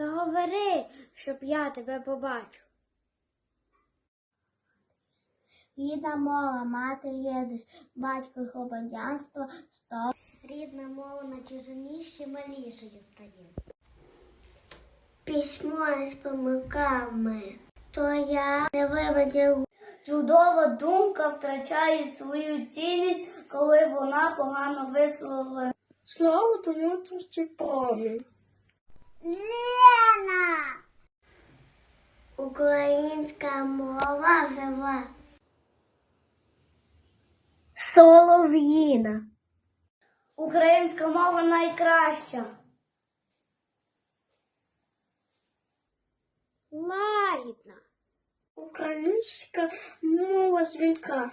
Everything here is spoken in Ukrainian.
Заговори, щоб я тебе побачив. Рідна мова, мати єдність, батько громадянство, сто. Рідна мова на чужині ще малішою стає. Письмо з помилками. То я не вимадів. Чудова думка втрачає свою цінність, коли вона погано висловлена. Слава тому Степану. Українська мова жива. Солов'їна. Українська мова найкраща. Лагідна. Українська мова звінка.